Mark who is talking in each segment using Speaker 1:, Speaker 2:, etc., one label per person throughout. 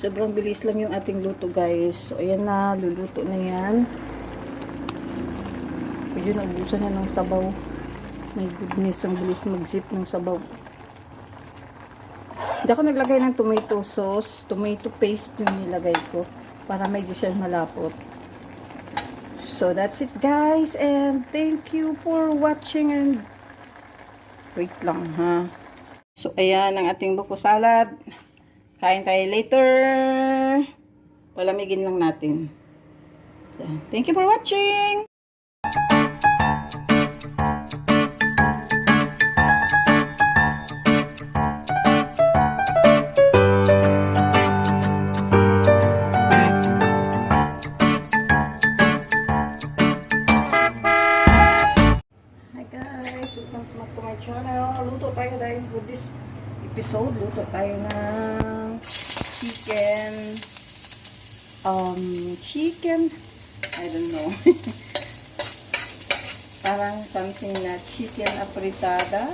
Speaker 1: Sobrang bilis lang yung ating luto guys. So ayan na, luluto na yan. Medyo naubusan na ng sabaw. My goodness, ang bilis mag-zip ng sabaw. Hindi ako naglagay ng tomato sauce. Tomato paste yung nilagay ko. Para medyo siya malapot. So that's it guys. And thank you for watching and wait lang ha. So ayan ang ating buko salad. Kain tayo later. Palamigin lang natin. So, thank you for watching. Channel. Luto tayo dahil for this episode, luto tayo ng chicken, um, chicken, I don't know. Parang something na chicken apritada.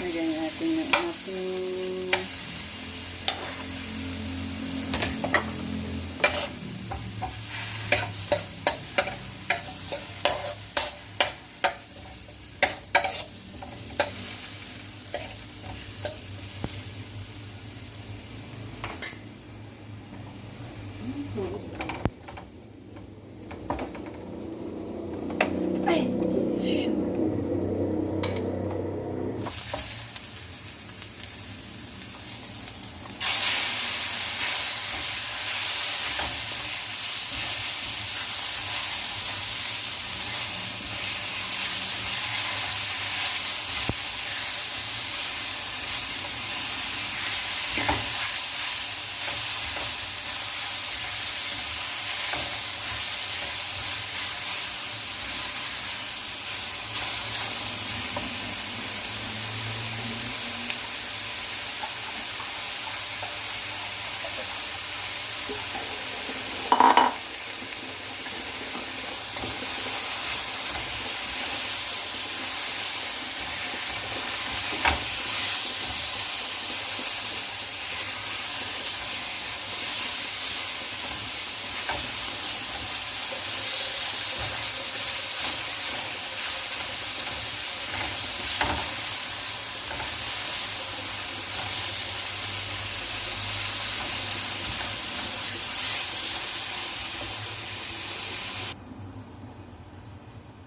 Speaker 1: Lagyan natin ng ating Ay!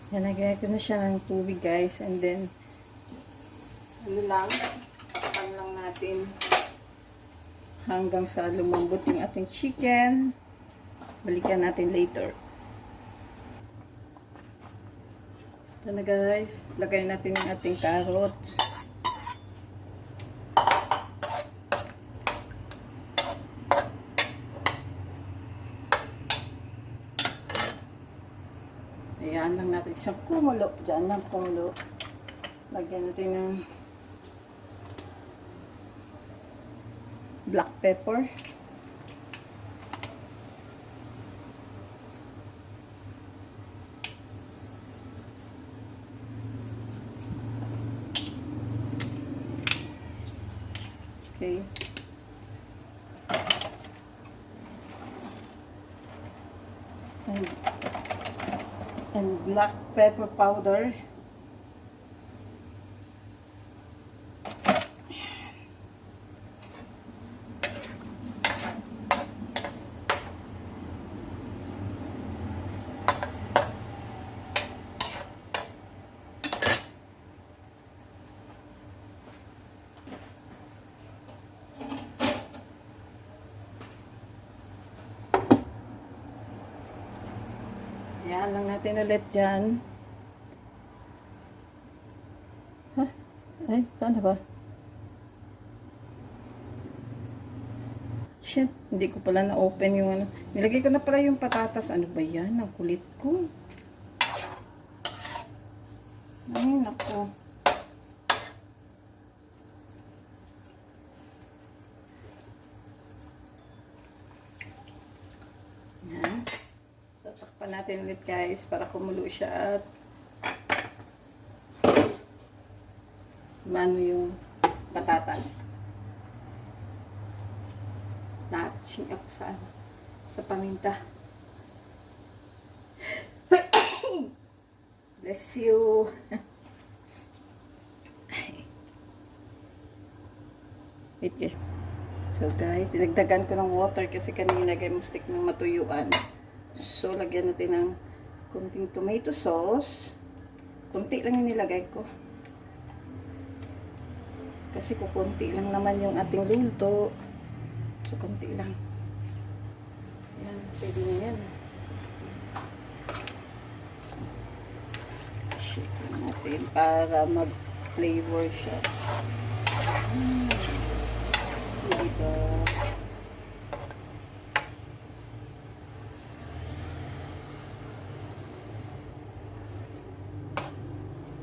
Speaker 1: Yan, nagaya ko na siya ng tubig guys. And then, ano lang, tapan lang natin hanggang sa lumambot yung ating chicken. Balikan natin later. Ito na guys, lagay natin yung ating carrots. Ayan lang natin siyang kumulo. Diyan lang kumulo. Lagyan natin ng black pepper. Okay. And and black pepper powder. Yan lang natin ulit dyan. Ha? Ay, saan na ba? Shit, hindi ko pala na-open yung ano. Nilagay ko na pala yung patatas. Ano ba yan? Ang kulit ko. Ay, nako. Tatakpan natin ulit guys para kumulo siya at mano yung patatas. Natsing ako sa ano, sa paminta. Bless you. Wait guys. So guys, dinagdagan ko ng water kasi kanina guys mustik ng matuyuan. So lagyan natin ng kunting tomato sauce. Kunti lang yung nilagay ko. Kasi kukunti lang naman yung ating luto. So kunti lang. Yan, pwede na yan. Shake natin para mag-flavor siya. Mm. Diba?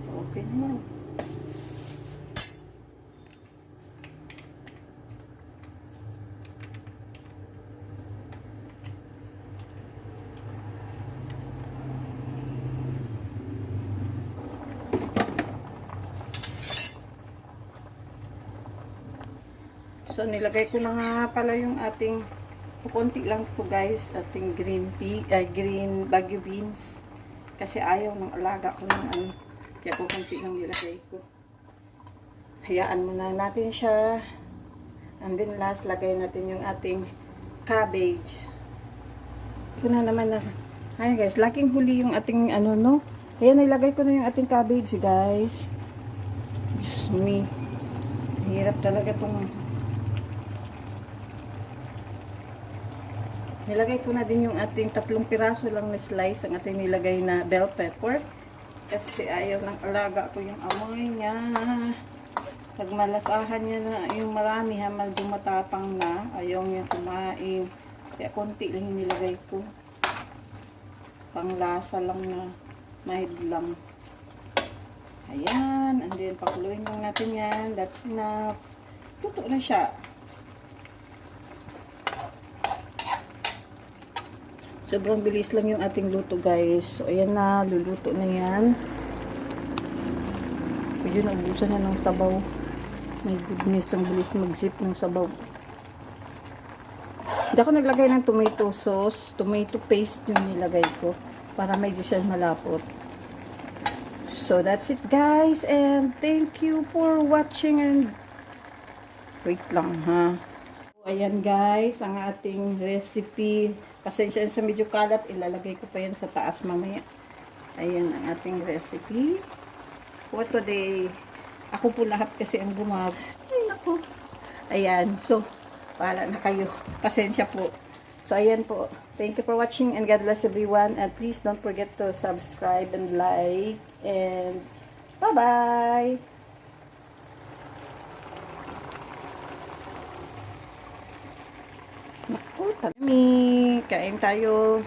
Speaker 1: Okay naman. So, nilagay ko na nga pala yung ating konti lang po guys, ating green pea, ay green bagyo beans. Kasi ayaw ng alaga ko ng ano. Kaya po konti lang nilagay ko. Hayaan muna natin siya. And then last, lagay natin yung ating cabbage. Ito na naman na. Ayan guys, laking huli yung ating ano no. Ayan, nilagay ko na yung ating cabbage guys. Diyos me. Hirap talaga itong Nilagay ko na din yung ating tatlong piraso lang na slice, ang ating nilagay na bell pepper. Kasi ayaw ng alaga ko yung amoy niya. Pag malasahan niya na yung marami, hamal dumatapang na, ayaw niya kumain. Kaya konti lang nilagay ko. Panglasa lang na mahid lang. Ayan, and then pakuluin lang natin yan. That's enough. Tuto na siya. Sobrang bilis lang yung ating luto guys. So ayan na, luluto na yan. Medyo naubusan na ng sabaw. My goodness, ang bilis mag-zip ng sabaw. Hindi ako naglagay ng tomato sauce. Tomato paste yung nilagay ko. Para medyo siya malapot. So that's it guys. And thank you for watching and wait lang ha. Ayan guys, ang ating recipe. Pasensya sa medyo kalat, ilalagay ko pa yan sa taas mamaya. Ayan ang ating recipe. For today, ako po lahat kasi ang gumag. Ay, nako. Ayan, so, para na kayo. Pasensya po. So, ayan po. Thank you for watching and God bless everyone. And please don't forget to subscribe and like. And bye-bye! Naku, kami. Kain tayo.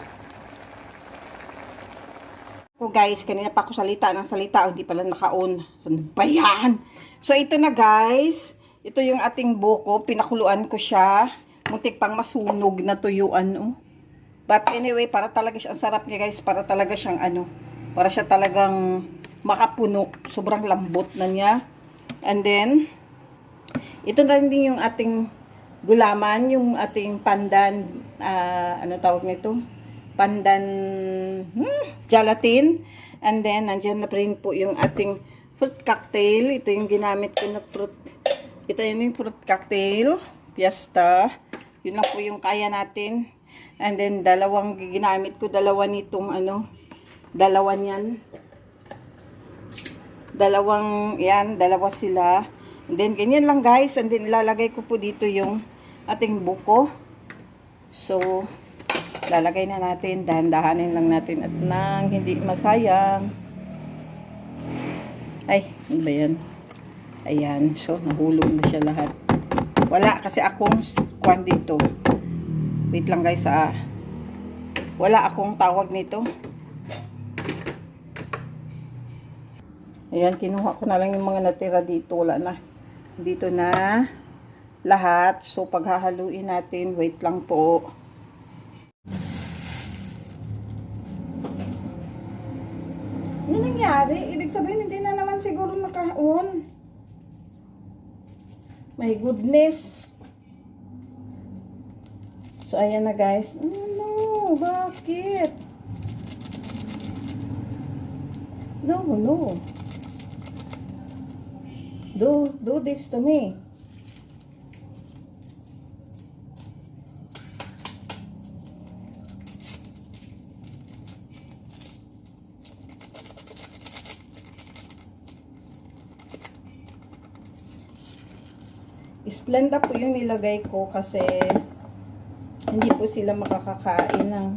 Speaker 1: Ako guys, kanina pa ako salita ng salita. Oh, hindi pala naka-on. Ano ba yan? So, ito na guys. Ito yung ating buko. Pinakuluan ko siya. Muntik pang masunog na tuyuan. Oh. But anyway, para talaga siya, ang sarap niya guys. Para talaga siyang ano. Para siya talagang makapuno. Sobrang lambot na niya. And then, ito na rin din yung ating gulaman, yung ating pandan, ah, ano tawag nito? Pandan hmm, gelatin. And then, nandiyan na rin po yung ating fruit cocktail. Ito yung ginamit ko na fruit. Ito yun yung fruit cocktail. Fiesta. Yun lang po yung kaya natin. And then, dalawang ginamit ko. Dalawa nitong ano. Dalawa niyan. Dalawang, yan. Dalawa sila. And then, ganyan lang guys. And then, ilalagay ko po dito yung ating buko. So, lalagay na natin. Dahan-dahanin lang natin. At nang hindi masayang. Ay, ano ba yan? Ayan. So, nahulog na siya lahat. Wala kasi akong kwan dito. Wait lang guys ah. Wala akong tawag nito. Ayan, kinuha ko na lang yung mga natira dito. Wala na. Dito na lahat. So, paghahaluin natin, wait lang po. Ano nangyari? Ibig sabihin, hindi na naman siguro naka-on. My goodness. So, ayan na guys. No, bakit? No, no. Do, do this to me. Splenda po yung nilagay ko kasi hindi po sila makakakain ng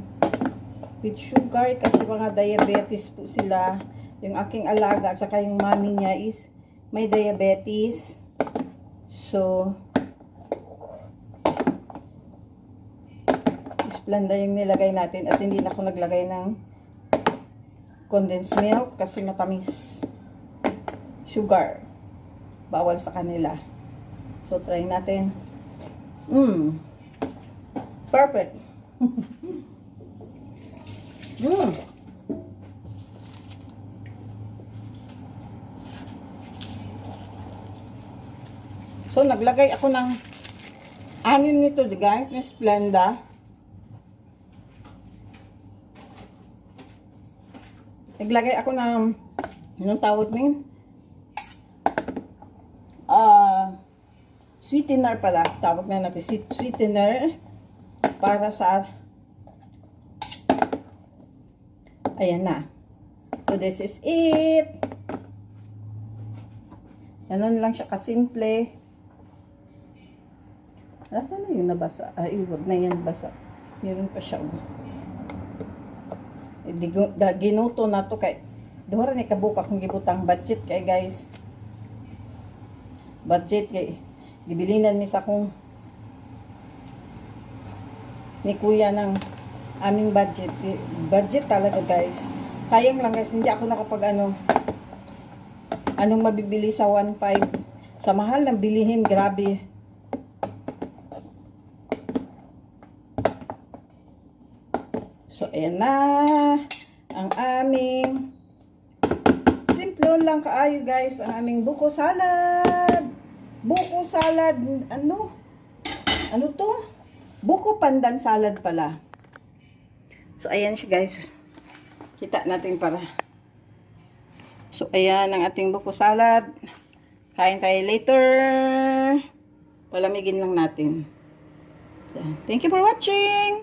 Speaker 1: with sugar kasi mga diabetes po sila. Yung aking alaga at saka yung mami niya is may diabetes. So, Splenda yung nilagay natin at hindi na ako naglagay ng condensed milk kasi matamis sugar. Bawal sa kanila. So, try natin. Mmm. Perfect. Mmm. So, naglagay ako ng anim nito, guys, na Splenda. Naglagay ako ng, anong tawag na yun? Ah, sweetener pala. Tawag na natin, sweet- sweetener para sa, ayan na. So, this is it. Ganun lang siya kasimple. Ano na yung nabasa? Ay, wag na yan basa. Meron pa siya. oh. Eh, di, da, ginuto na to kay Duhara ni kabuka kung gibutang budget kay guys. Budget kay gibilinan mi sa kung ni kuya ng aming budget. Eh, Budget talaga guys. Sayang lang guys, hindi ako nakapag ano anong mabibili sa 1.5 sa mahal ng bilihin, grabe. So, ayan na ang aming simple lang kaayo guys, ang aming buko salad. Buko salad, ano? Ano to? Buko pandan salad pala. So, ayan siya guys. Kita natin para. So, ayan ang ating buko salad. Kain tayo later. Palamigin lang natin. Thank you for watching.